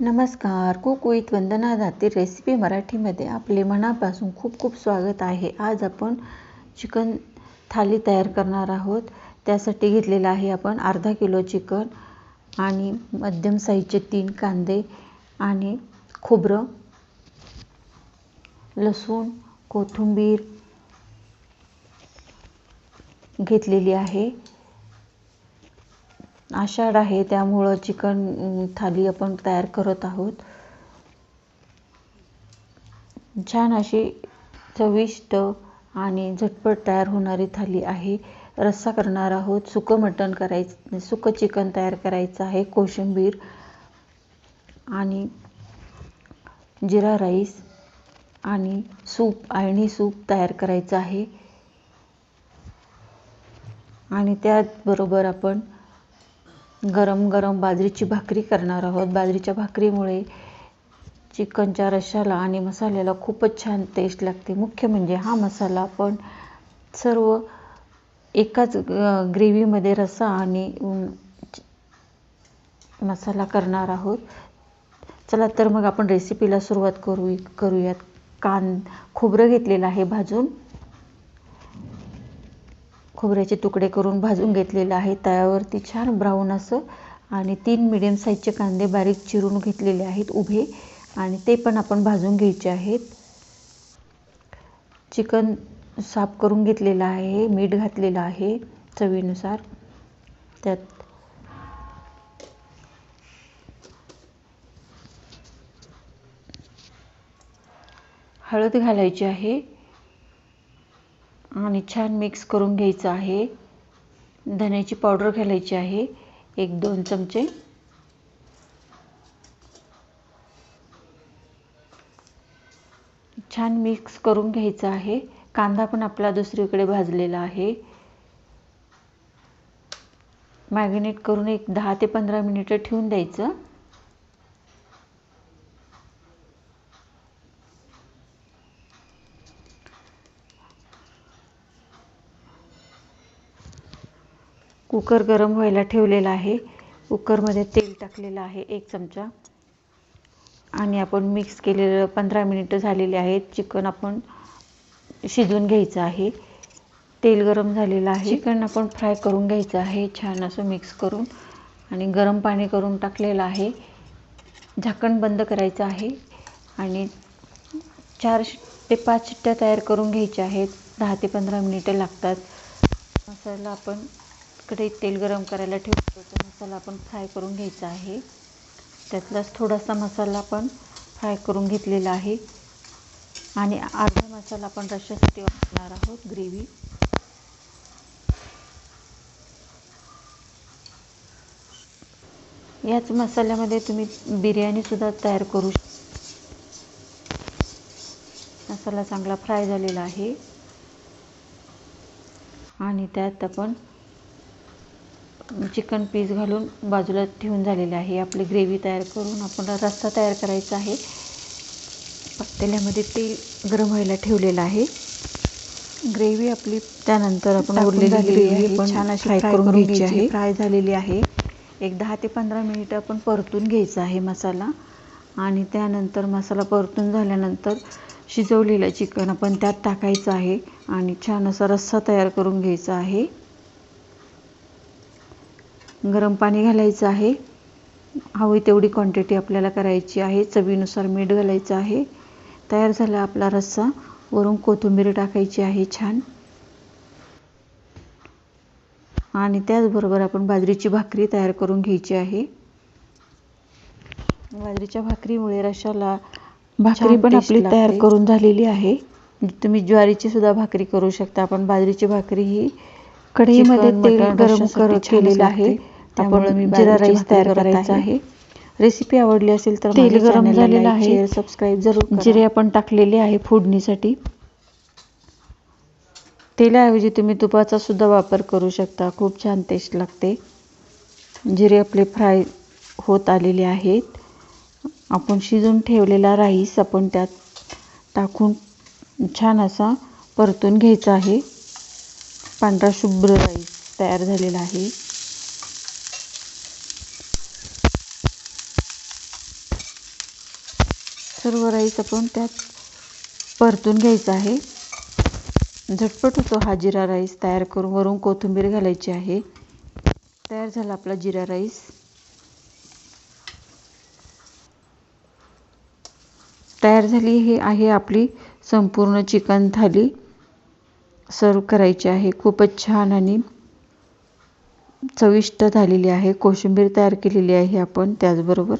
नमस्कार. कुकुईत वंदना दाते रेसिपी मराठीमध्ये. आपले मनापासून खूप खूप स्वागत आहे. आज आपण चिकन थाली तयार करणार आहोत. त्यासाठी घेतलेलं आहे आपण अर्धा किलो चिकन आणि मध्यम साईजचे तीन कांदे आणि खोबरं लसूण कोथिंबीर घेतलेली आहे. आषाढ आहे त्यामुळं चिकन थाली आपण तयार करत आहोत. छान अशी चविष्ट आणि झटपट तयार होणारी थाली आहे. रस्सा करणार आहोत. सुकं मटण करायचं सुकं चिकन तयार करायचं आहे कोशिंबीर आणि जिरा राईस आणि सूप आळणी सूप तयार करायचं आहे. आणि त्याचबरोबर आपण गरम गरम बाजरीची भाकरी करणार आहोत. बाजरीच्या भाकरीमुळे चिकनच्या रशाला आणि मसाल्याला खूपच छान टेस्ट लागते. मुख्य म्हणजे हा मसाला आपण सर्व एकाच ग्रेव्हीमध्ये रस्सा आणि मसाला करणार आहोत. चला तर मग आपण रेसिपीला सुरुवात करू करूयात. कान खोबरं घेतलेलं आहे भाजून. खोबऱ्याचे तुकडे करून भाजून घेतलेलं आहे. तव्यावरती छान ब्राऊन असं आणि तीन मिडियम साईजचे कांदे बारीक चिरून घेतलेले आहेत उभे आणि ते पण आपण भाजून घ्यायचे आहेत. चिकन साफ करून घेतलेलं आहे मीठ घातलेलं आहे चवीनुसार. त्यात हळद घालायची आहे. आणि छान मिक्स करून घ्यायचं आहे. धन्याची पावडर घालायची आहे. एक दोन चमचे. छान मिक्स करून घ्यायचं आहे. कांदा पण आपला दुसरीकडे भाजलेला आहे. मॅगिनेट करून एक दहा ते पंधरा मिनिटं ठेवून द्यायचं. कुकर गरम व्हायला ठेवलेला आहे. कुकरमध्ये तेल टाकलेलं आहे एक चमचा. आणि आपण मिक्स केलेलं पंधरा मिनिटं झालेले आहेत. चिकन आपण शिजवून घ्यायचं आहे. तेल गरम झालेलं आहे. चिकन आपण फ्राय करून घ्यायचं आहे. छान असं मिक्स करून. आणि गरम पाणी करून टाकलेलं आहे. झाकण बंद करायचं आहे. आणि चार ते पाच शिट्ट्या तयार करून घ्यायच्या आहेत. दहा ते पंधरा मिनिटं लागतात. मसाला आपण कढईत तेल गरम करायला ठेवतो. तो मसाला आपण फ्राय करून घ्यायचा आहे. त्यातलाच थोडासा मसाला आपण फ्राय करून घेतलेला आहे. आणि अर्धा मसाला आपण रश्श्यासाठी वापरणार आहोत ग्रेव्ही याच मसाल्यामध्ये तुम्ही बिर्याणीसुद्धा तयार करू मसाला चांगला फ्राय झालेला आहे. आणि त्यात आपण चिकन पीस घालून बाजूला ठेवून झालेले आहे. आपली ग्रेव्ही तयार करून आपण रस्सा तयार करायचा आहे. पत्तेल्यामध्ये तेल गरम व्हायला ठेवलेलं आहे. ग्रेव्ही आपली त्यानंतर आपण उरलेली ग्रेव्ही पण छान अशी फ्राय करून घ्यायची आहे. फ्राय झालेली आहे. एक दहा ते पंधरा मिनिटं आपण परतून घ्यायचा आहे मसाला. आणि त्यानंतर मसाला परतून झाल्यानंतर शिजवलेलं चिकन आपण त्यात टाकायचं आहे. आणि छान असा रस्सा तयार करून घ्यायचा आहे. गरम पाणी घालायचं आहे. हवी तेवढी क्वांटिटी आपल्याला करायची आहे. चवीनुसार मीठ घालायचं आहे. तयार झाला आपला रस्सा. वरून कोथिंबीर टाकायची आहे छान. आणि त्याचबरोबर आपण बाजरीची भाकरी तयार करून घ्यायची आहे. बाजरीच्या भाकरीमुळे रश्शाला भाकरी पण आपली तयार करून झालेली आहे. तुम्ही ज्वारीची सुद्धा भाकरी करू शकता. आपण बाजरीची भाकरी ही कढईमध्ये तेल गरम कर केलेलं आहे. त्यामुळे मी जिरा राईस तयार करायचा आहे. रेसिपी आवडली असेल तर तेल गरम झालेलं आहे. सबस्क्राईब जरूर जिरे आपण टाकलेले आहे फोडणीसाठी. तेलाऐवजी तुम्ही तुपाचा सुद्धा वापर करू शकता. खूप छान टेस्ट लागते. जिरे आपले फ्राय होत आलेले आहेत. आपण शिजून ठेवलेला राईस आपण त्यात टाकून छान असा परतून घ्यायचा आहे. पांढरा शुभ्र राईस तयार झालेला आहे. सर्व राईस आपण त्यात परतून घ्यायचा आहे. झटपट होतो हा जिरा राईस तयार करून वरून कोथिंबीर घालायची आहे. तयार झाला आपला जिरा राईस. तयार झाली हे आहे आपली संपूर्ण चिकन थाली. सर्व करायची आहे. खूपच छान आणि चविष्ट झालेली आहे. कोशिंबीर तयार केलेली आहे आपण त्याचबरोबर.